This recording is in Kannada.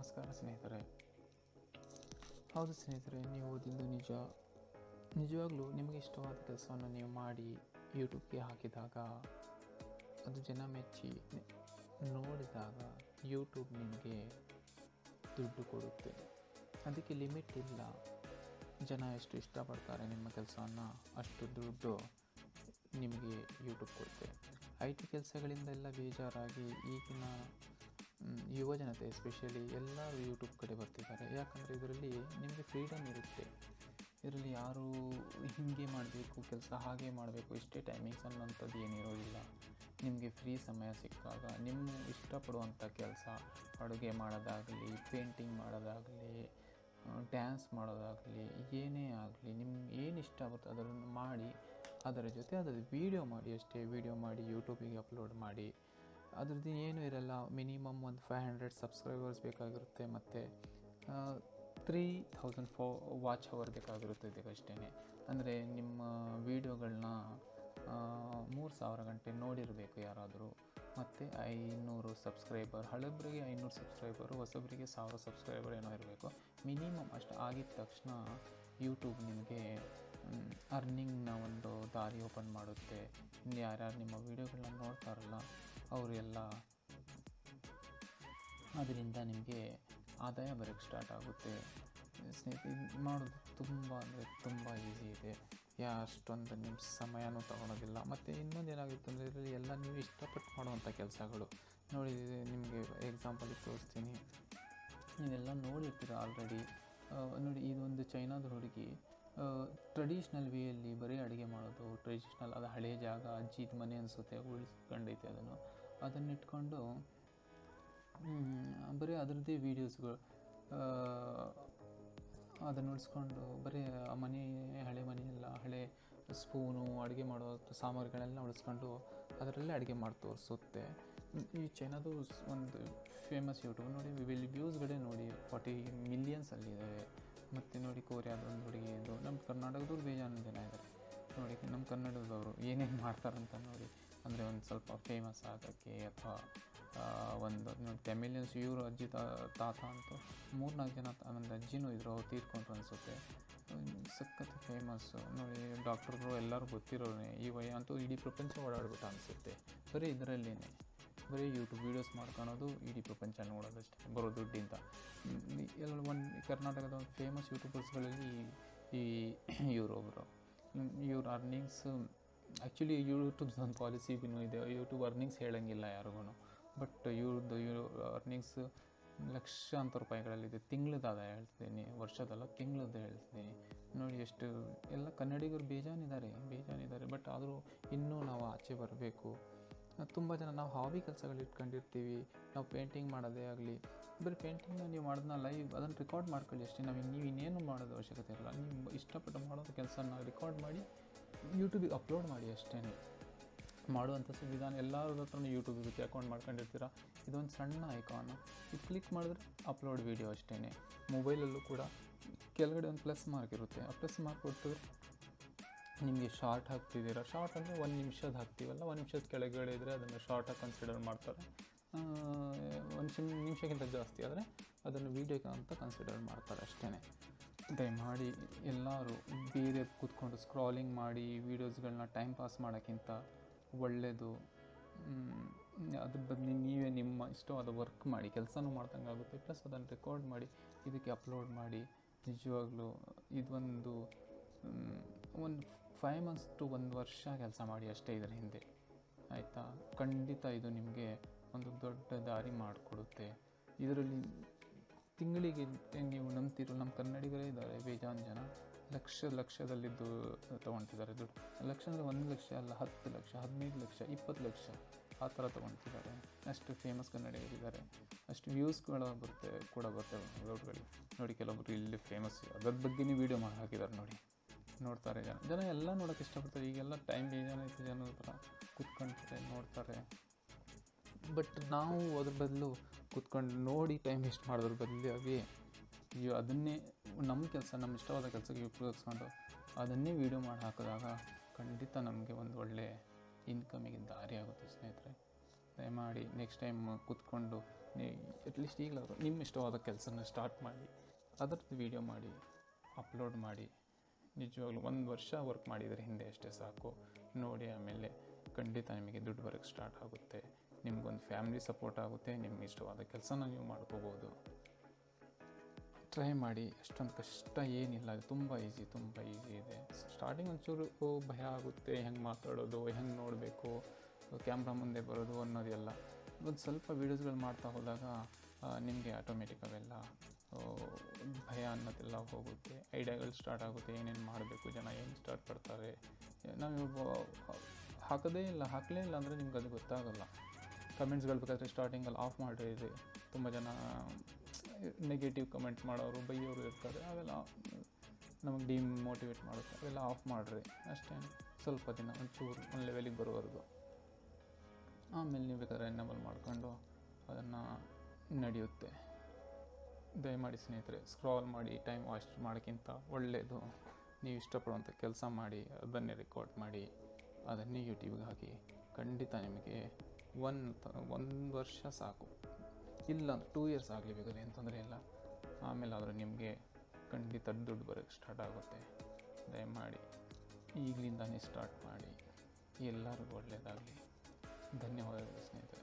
ನಮಸ್ಕಾರ ಸ್ನೇಹಿತರೆ. ಹೌದು ಸ್ನೇಹಿತರೆ, ನೀವು ಓದಿದ್ದು ನಿಜ. ನಿಜವಾಗ್ಲೂ ನಿಮಗೆ ಇಷ್ಟವಾದ ಕೆಲಸವನ್ನು ನೀವು ಮಾಡಿ ಯೂಟ್ಯೂಬ್ಗೆ ಹಾಕಿದಾಗ, ಅದು ಜನ ಮೆಚ್ಚಿ ನೋಡಿದಾಗ ಯೂಟ್ಯೂಬ್ ನಿಮಗೆ ದುಡ್ಡು ಕೊಡುತ್ತೆ. ಅದಕ್ಕೆ ಲಿಮಿಟ್ ಇಲ್ಲ. ಜನ ಎಷ್ಟು ಇಷ್ಟಪಡ್ತಾರೆ ನಿಮ್ಮ ಕೆಲಸವನ್ನು, ಅಷ್ಟು ದುಡ್ಡು ನಿಮಗೆ ಯೂಟ್ಯೂಬ್ ಕೊಡುತ್ತೆ. ಐ ಟಿ ಕೆಲಸಗಳಿಂದೆಲ್ಲ ಬೇಜಾರಾಗಿ ಈಗಿನ ಯುವ ಜನತೆ ಎಸ್ಪೆಷಲಿ ಎಲ್ಲರೂ ಯೂಟ್ಯೂಬ್ ಕಡೆ ಬರ್ತಿದ್ದಾರೆ. ಯಾಕಂದರೆ ಇದರಲ್ಲಿ ನಿಮಗೆ ಫ್ರೀಡಮ್ ಇರುತ್ತೆ. ಇದರಲ್ಲಿ ಯಾರು ಹೀಗೆ ಮಾಡಬೇಕು, ಕೆಲಸ ಹಾಗೆ ಮಾಡಬೇಕು, ಇಷ್ಟೇ ಟೈಮಿಂಗ್ಸ್ ಅನ್ನೋಂಥದ್ದು ಏನಿರೋದಿಲ್ಲ ನಿಮಗೆ ಫ್ರೀ ಸಮಯ ಸಿಕ್ಕಾಗ ನಿಮ್ಮ ಇಷ್ಟಪಡುವಂಥ ಕೆಲಸ, ಅಡುಗೆ ಮಾಡೋದಾಗಲಿ ಪೇಂಟಿಂಗ್ ಮಾಡೋದಾಗಲಿ ಡ್ಯಾನ್ಸ್ ಮಾಡೋದಾಗಲಿ, ಏನೇ ಆಗಲಿ ನಿಮ್ಗೆ ಏನು ಇಷ್ಟ ಆಗುತ್ತೆ ಅದನ್ನು ಮಾಡಿ, ಅದರ ಜೊತೆ ಅದರ ವೀಡಿಯೋ ಮಾಡಿ ಅಷ್ಟೇ ವೀಡಿಯೋ ಮಾಡಿ ಯೂಟ್ಯೂಬಿಗೆ ಅಪ್ಲೋಡ್ ಮಾಡಿ ಅದ್ರದ್ದು ಏನೂ ಇರಲ್ಲ. ಮಿನಿಮಮ್ ಒಂದು ಫೈವ್ ಹಂಡ್ರೆಡ್ ಸಬ್ಸ್ಕ್ರೈಬರ್ಸ್ ಬೇಕಾಗಿರುತ್ತೆ ಮತ್ತು three thousand four watch hour ಬೇಕಾಗಿರುತ್ತೆ ಇದಕ್ಕಷ್ಟೇ ಅಂದರೆ ನಿಮ್ಮ ವೀಡಿಯೋಗಳನ್ನ ಮೂರು ಸಾವಿರ ಗಂಟೆ ನೋಡಿರಬೇಕು ಯಾರಾದರೂ. ಮತ್ತು ಐನೂರು ಸಬ್ಸ್ಕ್ರೈಬರ್ ಹಳಬರಿಗೆ ಐನೂರು ಸಬ್ಸ್ಕ್ರೈಬರು ಹೊಸಬರಿಗೆ ಸಾವಿರ ಸಬ್ಸ್ಕ್ರೈಬರ್ ಏನೋ ಇರಬೇಕು. ಮಿನಿಮಮ್ ಅಷ್ಟು ಆಗಿದ ತಕ್ಷಣ ಯೂಟ್ಯೂಬ್ ನಿಮಗೆ ಅರ್ನಿಂಗ್ನ ಒಂದು ದಾರಿ ಓಪನ್ ಮಾಡುತ್ತೆ. ಇನ್ನು ಯಾರ್ಯಾರು ನಿಮ್ಮ ವೀಡಿಯೋಗಳನ್ನ ನೋಡ್ತಾರಲ್ಲ ಅವರೆಲ್ಲ ಅದರಿಂದ ನಿಮಗೆ ಆದಾಯ ಬರೋಕ್ಕೆ ಸ್ಟಾರ್ಟ್ ಆಗುತ್ತೆ. ಸ್ನೇಹಿತ ಇದು ಮಾಡೋದು ತುಂಬ ಅಂದರೆ ತುಂಬ ಈಸಿ ಇದೆ. ಯಾ ಅಷ್ಟೊಂದು ನಿಮ್ಮ ಸಮಯನೂ ತಗೊಳೋದಿಲ್ಲ. ಮತ್ತು ಇನ್ನೊಂದು ಏನಾಗುತ್ತೆ ಅಂದರೆ ಇದರಲ್ಲಿ ಎಲ್ಲ ನೀವು ಇಷ್ಟಪಟ್ಟು ಮಾಡುವಂಥ ಕೆಲಸಗಳು. ನೋಡಿ ನಿಮಗೆ ಎಕ್ಸಾಂಪಲ್ ತೋರಿಸ್ತೀನಿ. ನೀವೆಲ್ಲ ನೋಡಿರ್ತೀರ ಆಲ್ರೆಡಿ ನೋಡಿ ಇದೊಂದು ಚೈನಾದ ಹುಡುಗಿ. ಟ್ರೆಡಿಷ್ನಲ್ ವೇಯಲ್ಲಿ ಬರೀ ಅಡುಗೆ ಮಾಡೋದು ಟ್ರೆಡಿಷ್ನಲ್ ಅದು ಹಳೆಯ ಜಾಗ ಅಜ್ಜಿದ ಮನೆ ಅನಿಸುತ್ತೆ, ಉಳಿಸ್ಕೊಂಡೈತೆ ಅದನ್ನು. ಅದನ್ನ ಇಟ್ಕೊಂಡು ಮ್, ಬರೀ ಅದರದ್ದೇ ವೀಡಿಯೋಸ್ಗಳು ಅದನ್ನು ಉಳಿಸ್ಕೊಂಡು ಬರೀ ಮನೆ ಹಳೆ ಮನೆಯೆಲ್ಲ ಹಳೆ ಸ್ಪೂನು ಅಡುಗೆ ಮಾಡೋ ಸಾಮಗ್ರಿಗಳೆಲ್ಲ ಉಳಿಸ್ಕೊಂಡು ಅದರಲ್ಲೇ ಅಡುಗೆ ಮಾಡಿ ತೋರಿಸುತ್ತೆ. ಈ ಚೈನಾದು ಒಂದು ಫೇಮಸ್ ಯೂಟ್ಯೂಬ್ ನೋಡಿ ವಿಲ್ ವ್ಯೂಸ್ಗಳೇ ನೋಡಿ ಫಾರ್ಟಿ ಮಿಲಿಯನ್ಸಲ್ಲಿದ್ದಾವೆ ಮತ್ತು ನೋಡಿ ಕೋರಿಯಾದ ಒಂದು ಹುಡುಗಿ ಇದು ನಮ್ಮ ಕರ್ನಾಟಕದವ್ರು ಬೇಜಾನು ಜನ ಇದ್ದಾರೆ ನೋಡಿ ನಮ್ಮ ಕನ್ನಡದವರು ಏನೇನು ಮಾಡ್ತಾರಂತ ನೋಡಿ, ಅಂದರೆ ಒಂದು ಸ್ವಲ್ಪ ಫೇಮಸ್ ಆಗೋಕ್ಕೆ ಅಥವಾ ಒಂದು ನೋಡಿ ಇವರು ಅಜ್ಜಿ ತಾ, ತಾತ ಅಂತೂ ಮೂರ್ನಾಲ್ಕು ಜನ ಒಂದು ಅಜ್ಜಿನೂ ಇದ್ರು, ಅವ್ರು ತೀರ್ಕೊಂಡ್ರು ಅನಿಸುತ್ತೆ. ಸಖತ್ ಫೇಮಸ್ಸು ನೋಡಿ ಡಾಕ್ಟರ್ಗಳು ಎಲ್ಲರೂ ಗೊತ್ತಿರೋನೆ ಈ ವಯ, ಅಂತೂ ಇಡೀ ಪ್ರಪಂಚ ಓಡಾಡ್ಬಿಟ್ಟು ಅನಿಸುತ್ತೆ. ಬರೀ ಇದರಲ್ಲೇ ಬರೀ ಯೂಟ್ಯೂಬ್ ವೀಡಿಯೋಸ್ ಮಾಡ್ಕೊಳೋದು, ಇಡೀ ಪ್ರಪಂಚ ನೋಡೋದಷ್ಟೇ, ಬರೋ ದುಡ್ಡಿಂದ. ಎಲ್ಲ ಒಂದು ಕರ್ನಾಟಕದ ಒಂದು ಫೇಮಸ್ ಯೂಟ್ಯೂಬರ್ಸ್ಗಳಲ್ಲಿ ಈ ಇವರು ಒಬ್ಬರು ಇವ್ರ ಅರ್ನಿಂಗ್ಸ್ ಆ್ಯಕ್ಚುಲಿ ಯೂಟ್ಯೂಬ್ಸ್ ಒಂದು ಪಾಲಿಸಿ ಇದೆ. ಯೂಟ್ಯೂಬ್ ಅರ್ನಿಂಗ್ಸ್ ಹೇಳೋಂಗಿಲ್ಲ ಯಾರಿಗೂ ಬಟ್ ಇವ್ರದ್ದು, ಇವ್ರ ಅರ್ನಿಂಗ್ಸ್ ಲಕ್ಷಾಂತರ ರೂಪಾಯಿಗಳಲ್ಲಿದೆ. ತಿಂಗಳದ ಆದಾಯ ಹೇಳ್ತಿದ್ದೀನಿ ವರ್ಷದಲ್ಲ ತಿಂಗಳದ್ದು ಹೇಳ್ತೀನಿ. ನೋಡಿ ಎಷ್ಟು, ಎಲ್ಲ ಕನ್ನಡಿಗರು ಬೇಜಾನಿದ್ದಾರೆ ಬೇಜಾನಿದ್ದಾರೆ ಬಟ್ ಆದರೂ ಇನ್ನೂ ನಾವು ಆಚೆ ಬರಬೇಕು. ತುಂಬ ಜನ ನಾವು ಹಾಬಿ ಕೆಲಸಗಳು ಇಟ್ಕೊಂಡಿರ್ತೀವಿ. ನಾವು ಪೇಂಟಿಂಗ್ ಮಾಡೋದೇ ಆಗಲಿ, ಬರೀ ಪೇಂಟಿಂಗ್ನ ನೀವು ಮಾಡೋದನ್ನ ಲೈವ್ ಅದನ್ನು ರೆಕಾರ್ಡ್ ಮಾಡ್ಕೊಳ್ಳಿ ಅಷ್ಟೇ. ನಾವು ನೀವು ಇನ್ನೇನು ಮಾಡೋದು ಅವಶ್ಯಕತೆ ಇರಲ್ಲ. ನೀವು ಇಷ್ಟಪಟ್ಟು ಮಾಡೋದು ಕೆಲಸನ ರೆಕಾರ್ಡ್ ಮಾಡಿ ಯೂಟ್ಯೂಬಿಗೆ ಅಪ್ಲೋಡ್ ಮಾಡಿ ಅಷ್ಟೇ ಮಾಡುವಂಥ ಸಂವಿಧಾನ ಎಲ್ಲರ ಹತ್ರನೂ ಇರುತ್ತೆ ಅಕೌಂಟ್ ಮಾಡ್ಕೊಂಡಿರ್ತೀರ? ಇದೊಂದು ಸಣ್ಣ ಐಕಾನು ಇದು ಕ್ಲಿಕ್ ಮಾಡಿದ್ರೆ ಅಪ್ಲೋಡ್ ವೀಡಿಯೋ ಅಷ್ಟೇ ಮೊಬೈಲಲ್ಲೂ ಕೂಡ, ಕೆಳಗಡೆ ಒಂದು ಪ್ಲಸ್ ಮಾರ್ಕ್ ಇರುತ್ತೆ. ಆ ಪ್ಲಸ್ ಮಾರ್ಕ್ ಕೊಟ್ಟಿದ್ರೆ ನಿಮಗೆ ಶಾರ್ಟ್ ಹಾಕ್ತಿದ್ದೀರಾ? ಶಾರ್ಟ್ ಅಂದರೆ ಒಂದು ನಿಮಿಷದ ಹಾಕ್ತೀವಲ್ಲ, ಒಂದು ನಿಮಿಷದ ಕೆಳಗಡೆ ಇದ್ದರೆ ಅದನ್ನು ಶಾರ್ಟಾಗಿ ಕನ್ಸಿಡರ್ ಮಾಡ್ತಾರೆ. ಒಂದು ಸಿಮ್ ನಿಮಿಷಕ್ಕಿಂತ ಜಾಸ್ತಿ ಆದರೆ ಅದನ್ನು ವೀಡಿಯೋಗೆ ಅಂತ ಕನ್ಸಿಡರ್ ಮಾಡ್ತಾರೆ ಅಷ್ಟೇ ದಯಮಾಡಿ ಎಲ್ಲರೂ ಬೇರೆ ಕೂತ್ಕೊಂಡು ಸ್ಕ್ರಾಲಿಂಗ್ ಮಾಡಿ ವೀಡಿಯೋಸ್ಗಳನ್ನ ಟೈಮ್ ಪಾಸ್ ಮಾಡೋಕ್ಕಿಂತ ಒಳ್ಳೆಯದು ಅದ್ರ ಬದಲು ನೀವೇ ನಿಮ್ಮ ಇಷ್ಟವಾದ ವರ್ಕ್ ಮಾಡಿ, ಕೆಲಸನೂ ಮಾಡ್ದಂಗೆ ಆಗುತ್ತೆ. ಪ್ಲಸ್ ಅದನ್ನು ರೆಕಾರ್ಡ್ ಮಾಡಿ, ಇದಕ್ಕೆ ಅಪ್ಲೋಡ್ ಮಾಡಿ, ನಿಜವಾಗ್ಲೂ ಇದೊಂದು ಒಂದು ಫೈವ್ ಮಂತ್ಸ್ ಟು ಒಂದು ವರ್ಷ ಕೆಲಸ ಮಾಡಿ ಅಷ್ಟೇ ಇದರ ಹಿಂದೆ. ಆಯಿತಾ? ಖಂಡಿತ ಇದು ನಿಮಗೆ ಒಂದು ದೊಡ್ಡ ದಾರಿ ಮಾಡಿಕೊಡುತ್ತೆ. ಇದರಲ್ಲಿ ತಿಂಗಳಿಗೆ ನೀವು ನಂಬ್ತಿರೋ ನಮ್ಮ ಕನ್ನಡಿಗರೇ ಇದ್ದಾರೆ, ಬೇಜಾನ್ ಜನ. ಲಕ್ಷ ಲಕ್ಷದಲ್ಲಿದ್ದು ತೊಗೊಳ್ತಿದ್ದಾರೆ ದುಡ್ಡು. ಲಕ್ಷ ಅಂದರೆ ಒಂದು ಲಕ್ಷ ಅಲ್ಲ, ಹತ್ತು ಲಕ್ಷ, ಹದಿನೈದು ಲಕ್ಷ, ಇಪ್ಪತ್ತು ಲಕ್ಷ ಆ ಥರ ತೊಗೊಳ್ತಿದ್ದಾರೆ ಅಷ್ಟು ಫೇಮಸ್ ಕನ್ನಡಿಗರಿದ್ದಾರೆ. ಅಷ್ಟು ವ್ಯೂಸ್ಗಳು ಬರುತ್ತೆ, ಕೂಡ ಬರ್ತವೆ ರೋಡ್ಗಳಿಗೆ ನೋಡಿ ಕೆಲವೊಬ್ಬರು ಇಲ್ಲಿ ಫೇಮಸ್ ಅದ್ರ ಬಗ್ಗೆನೇ ವೀಡಿಯೋ ಮಾಡಿ ಹಾಕಿದ್ದಾರೆ ನೋಡಿ. ನೋಡ್ತಾರೆ. ಜನ ಜನ ಎಲ್ಲ ನೋಡೋಕ್ಕೆ ಇಷ್ಟಪಡ್ತಾರೆ. ಈಗೆಲ್ಲ ಟೈಮ್ ಬೇಜಾನೈತೆ ಜನರ ಜನ ಹತ್ರ ಕುತ್ಕೊಂತಾರೆ ನೋಡ್ತಾರೆ. ಬಟ್ ನಾವು ಅದ್ರ ಬದಲು ಕುತ್ಕೊಂಡು ನೋಡಿ ಟೈಮ್ ವೇಸ್ಟ್ ಮಾಡೋದ್ರ ಬದಲಾಗಿ ಅಯ್ಯೋ ಅದನ್ನೇ ನಮ್ಮ ಕೆಲಸ ನಮ್ಮ ಇಷ್ಟವಾದ ಕೆಲಸಕ್ಕೆ ಉಪಯೋಗಿಸ್ಕೊಂಡು ಅದನ್ನೇ ವೀಡಿಯೋ ಮಾಡಿ ಹಾಕಿದಾಗ ಖಂಡಿತ ನಮಗೆ ಒಂದು ಒಳ್ಳೆ ಇನ್ಕಮಿಗೆ ದಾರಿ ಆಗುತ್ತೆ ಸ್ನೇಹಿತರೆ. ದಯಮಾಡಿ ನೆಕ್ಸ್ಟ್ ಟೈಮ್ ಕೂತ್ಕೊಂಡು ಅಟ್ಲೀಸ್ಟ್ ಈಗಲಾದರೂ ನಿಮ್ಮ ಇಷ್ಟವಾದ ಕೆಲಸನ ಸ್ಟಾರ್ಟ್ ಮಾಡಿ, ಅದರದ್ದು ವೀಡಿಯೋ ಮಾಡಿ ಅಪ್ಲೋಡ್ ಮಾಡಿ. ನಿಜವಾಗ್ಲೂ ಒಂದು ವರ್ಷ ವರ್ಕ್ ಮಾಡಿದರೆ ಹಿಂದೆ ಅಷ್ಟೇ ಸಾಕು. ನೋಡಿ ಆಮೇಲೆ ಖಂಡಿತ ನಿಮಗೆ ದುಡ್ಡು ಬರೋಕ್ಕೆ ಸ್ಟಾರ್ಟ್ ಆಗುತ್ತೆ. ನಿಮಗೊಂದು ಫ್ಯಾಮಿಲಿ ಸಪೋರ್ಟ್ ಆಗುತ್ತೆ, ನಿಮ್ಗೆ ಇಷ್ಟವಾದ ಕೆಲಸನ ನೀವು ಮಾಡ್ಕೋಬೋದು. ಟ್ರೈ ಮಾಡಿ, ಅಷ್ಟೊಂದು ಕಷ್ಟ ಏನಿಲ್ಲ, ಅದು ತುಂಬ ಈಸಿ ತುಂಬ ಈಸಿ ಇದೆ. ಸ್ಟಾರ್ಟಿಂಗ್ ಒಂಚೂರು ಭಯ ಆಗುತ್ತೆ, ಹೆಂಗೆ ಮಾತಾಡೋದು, ಹೆಂಗೆ ನೋಡಬೇಕು ಕ್ಯಾಮ್ರಾ ಮುಂದೆ ಬರೋದು ಅನ್ನೋದೆಲ್ಲ. ಒಂದು ಸ್ವಲ್ಪ ವೀಡಿಯೋಸ್ಗಳು ಮಾಡ್ತಾ ಹೋದಾಗ ನಿಮಗೆ ಆಟೋಮೆಟಿಕ್ ಅವೆಲ್ಲ ಭಯ ಅನ್ನೋದೆಲ್ಲ ಹೋಗುತ್ತೆ. ಐಡಿಯಾಗಳು ಸ್ಟಾರ್ಟ್ ಆಗುತ್ತೆ. ಏನೇನು ಮಾಡಬೇಕು, ಜನ ಏನು ಸ್ಟಾರ್ಟ್ ಪಡ್ತಾರೆ ನಾವು ಹಾಕೋದೇ ಇಲ್ಲ, ಹಾಕಲೇ ಇಲ್ಲ ಅಂದರೆ ನಿಮ್ಗೆ ಅದು ಗೊತ್ತಾಗಲ್ಲ ಕಮೆಂಟ್ಸ್ಗಳು ಬೇಕಾದರೆ ಸ್ಟಾರ್ಟಿಂಗಲ್ಲಿ ಆಫ್ ಮಾಡಿರಿ. ತುಂಬ ಜನ ನೆಗೆಟಿವ್ ಕಮೆಂಟ್ ಮಾಡೋರು, ಬೈಯೋರು ಇರ್ತಾರೆ. ಅವೆಲ್ಲ ನಮಗೆ ಡಿಮೋಟಿವೇಟ್ ಮಾಡುತ್ತೆ. ಅವೆಲ್ಲ ಆಫ್ ಮಾಡಿರಿ. ಅಷ್ಟೇ. ಸ್ವಲ್ಪ ದಿನ, ಒಂಚೂರು, ಒಂದು ಲೆವೆಲಿಗೆ ಬರೋವರೆಗೂ. ಆಮೇಲೆ ನೀವು ಬೇಕಾದ್ರೆ ಎನ್ನಬಲ್ ಮಾಡ್ಕೊಂಡು ಅದನ್ನು ನಡೆಯುತ್ತೆ. ದಯಮಾಡಿ ಸ್ನೇಹಿತರೆ ಸ್ಕ್ರಾಲ್ ಮಾಡಿ ಟೈಮ್ ವಾಸ್ಟ್ ಮಾಡೋಕ್ಕಿಂತ ಒಳ್ಳೆಯದು ನೀವು ಇಷ್ಟಪಡುವಂಥ ಕೆಲಸ ಮಾಡಿ, ಅದನ್ನೇ ರೆಕಾರ್ಡ್ ಮಾಡಿ, ಅದನ್ನೇ ಯೂಟ್ಯೂಬ್ಗೆ ಹಾಕಿ, ಖಂಡಿತ ನಿಮಗೆ ಒನ್ ಒಂದು ವರ್ಷ ಸಾಕು. ಇಲ್ಲ ಟೂ ಇಯರ್ಸ್ ಆಗಲಿ ಬೇಕಾದ್ರೆ ಏನು ತೊಂದರೆ ಇಲ್ಲ. ಆಮೇಲೆ ಆದರೆ ನಿಮಗೆ ಖಂಡಿತ ದುಡ್ಡು ಬರೋಕ್ಕೆ ಸ್ಟಾರ್ಟ್ ಆಗುತ್ತೆ. ದಯಮಾಡಿ, ಈಗಲಿಂದನೇ ಸ್ಟಾರ್ಟ್ ಮಾಡಿ. ಎಲ್ಲರಿಗೂ ಒಳ್ಳೆಯದಾಗಲಿ ಧನ್ಯವಾದಗಳು ಸ್ನೇಹಿತರೆ.